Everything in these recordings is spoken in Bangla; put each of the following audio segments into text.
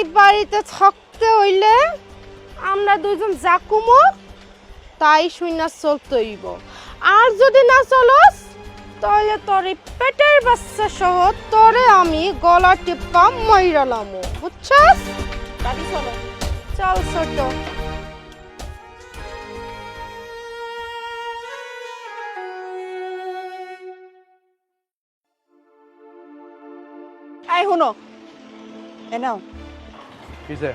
এই বাড়িতে থাকতে হইলে আমরা দুজন যা কুমো তাই শুইনা চলতে হইব। আর যদি না চলস তাহলে তোর এই পেটের বাচ্চা সহ তোরে আমি গলা টিপা মাইরালাম বুঝছস? দাদি চলো। চল ছোট। এই শুনো। এ নাও। কিসে?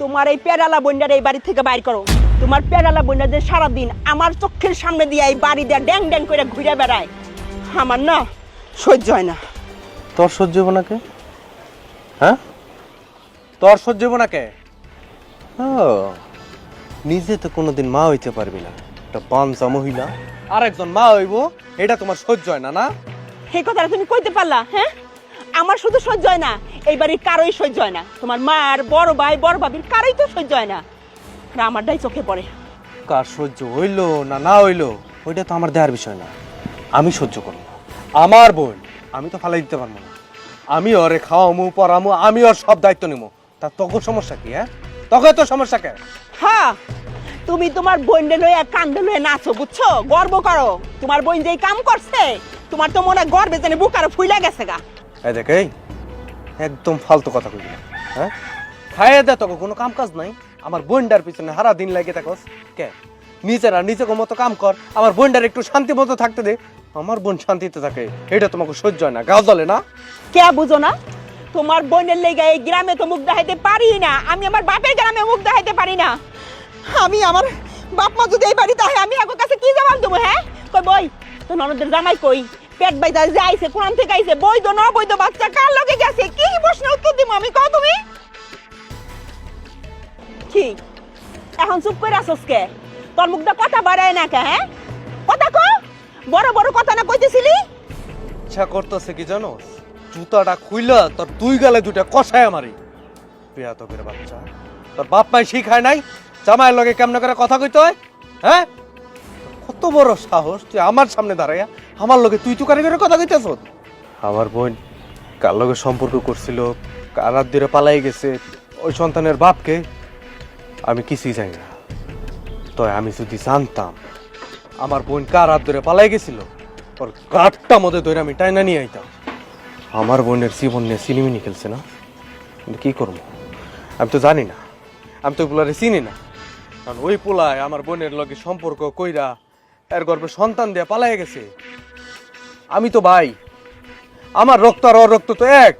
তোমার এই পেরালা বন্ডার এই বাড়ি থেকে বাইর করো। তোমার পেরালা বন্ডার যে সারাদিন আমার চোখের সামনে দিয়ে এই বাড়ি দিয়ে ড্যাং ড্যাং করে ঘুরে বেড়ায়। আমার না সহ্য হয় না। তোর সহ্য হব না কে? হ্যাঁ? তোর সহ্য হব না কে? ও নিজে তো কোনোদিন মা হইতে পারবি না। একটা পাঞ্চা মহিলা। আর একজন মা হইব এটা তোমার সহ্য হয় না না? সেই কথাটা তুমি কইতে পারলা হ্যাঁ? আমার শুধু সহ্য হয় না এই বাড়ির কারোই সহ্য হয় না। তোমার মার বড় ভাই বড় ভাবির কারোই তো সহ্য হয় না। আর আমারটাই চোখে পড়ে। কার সহ্য হইল না না হইল ওইটা তো আমার দেওয়ার বিষয় না। আমি সহ্য করব আমার বোন আমি তো ফালাই দিতে পারব না। আমি ওরে খাওয়ামু পড়ামু আমি ওর সব দায়িত্ব নিবো তা তখন সমস্যা কি হ্যাঁ? তখন তো সমস্যা কে? হ্যাঁ তুমি তোমার বোনকে লয়ে কান্দে লয়ে নাচো বুঝছ? গর্ব করো। তোমার বোন যেই কাম করছে তোমার তো মনে গর্বে জানে বুক আরও ফুইলা গেছে গা। দেখ, এই। একদম ফালতু কথা কইবি হ্যাঁ? খাইয়ে দে তোকে, কোনো কাম কাজ নাই। আমার বোনটার পিছনে হারা দিন লাগে থাকস। কে? নিজেরা নিজেকে মতো কাম কর। আমার বোনটার একটু শান্তি মতো থাকতে দে। আমার বোন শান্তিতে থাকে। এটা তোমাকে সহ্য হয় না গাও জ্বলে না? কে বুঝো না? তোমার বোনের লেগে এই গ্রামে তো মুখ দেখাইতে পারি না। আমি আমার বাপের গ্রামে মুখ দেখাইতে পারি না। আমি আমার বাপ মা যদি এই বাড়িতে হয় আমি আগের কাছে কি জবাব দেবো হ্যাঁ? কই বই তো ননদের জামাই কই? পেট বাইদা যে আইছে কোরআন থেকে আইছে? বৈধ ন বৈধ বাচ্চা, কার লগে গেছে? কি প্রশ্ন উত্তর দিব আমি? কও তুমি। কি এখন চুপ করে আসস কে? তোর মুখটা কথা বাড়ায় না কে হ্যাঁ? কথা কো বড় বড় কথা না কইতেছিলি? ইচ্ছা করতেছে কি জানো জুতাটা খুইলা তোর দুই গালে দুইটা কষায় মারি। পেয়া তোকের বাচ্চা। তোর বাপ মাই শিখায় নাই? জামাইয়ের লগে কেমন করে কথা কইতে হয়? হ্যাঁ? কত বড় সাহস, তুই আমার সামনে দাঁড়াইয়া আমার লগে তুই তুকারি করে কথা কইতেছ? আমার বোন, কার লগে সম্পর্ক করছিল, কার হাত ধরে পালাই গেছে, ওই সন্তানের বাপকে আমি কিছুই জানি না। তো আমি যদি জানতাম আমার বোন কার হাত ধরে পালাই গেছিল, ওর কাঠটা মধ্যে ধরে আমি টাইনা নিয়ে আইতাম। আমার বোনের জীবন নিয়ে সিনেমিনি খেলছে না? কি করব? আমি তো জানি না। আমি তো ওগুলারে চিনি না। কারণ ওই পোলায় আমার বোনের লগে সম্পর্ক কইরা এর গর্ভে সন্তান দেয়া পালাই গেছে। আমি তো ভাই, আমার রক্ত আর ওর রক্ত তো এক,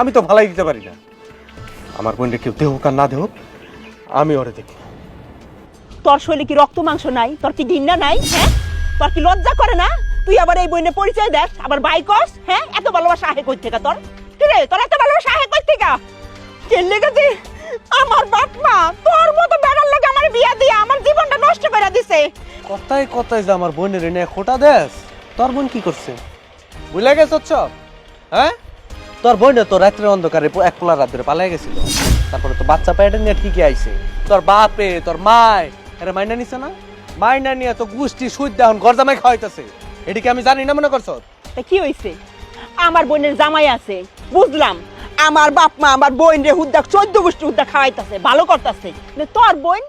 আমি তো ভালাই দিতে পারি না। আমার বোনের কেউ দেহ আর না দেহ আমি ওরে দেখি। তোর শরীরে কি রক্ত মাংস নাই? তোর কি ঘৃণা নাই? হ্যাঁ? তোর কি লজ্জা করে না? তুই আবার এই বইনে পরিচয় দেখ, আবার বাই কস হ্যাঁ? এত ভালোবাসা আহে কই থেকে তোর? কি তোর এত ভালোবাসা আহে কই থেকে কে লেগেছে? আমার বাপ মা তোর মতো বেড়ার লাগে আমার বিয়া দিয়ে আমার জীবনটা নষ্ট করে দিছে কথায় কথায় যে আমার বোনের এনে খোটা দেস, তোর বোন কি করছে? বুঝলে গেছ হ্যাঁ? তোর বোন তো রাত্রে অন্ধকারে এক পোলা রাত্রে পালাই গেছিল। তারপরে তো বাচ্চা পেটে নিয়ে ঠিকই আইছে। তোর বাপে, তোর মায়, এরা মাইনা নিছে না? মাইনা নিয়ে তো গুষ্টি সুদ দেন ঘর জামাই খাওয়াইতেছে। এটিকে আমি জানি না মনে করছ? তা কি হইছে? আমার বোনের জামাই আছে, বুঝলাম। আমার বাপ মা, আমার বোন রে হুদ্দা, চোদ্দ গোষ্ঠী হুদ্দা খাওয়াইতাছে, ভালো করতাছে। তোর বোন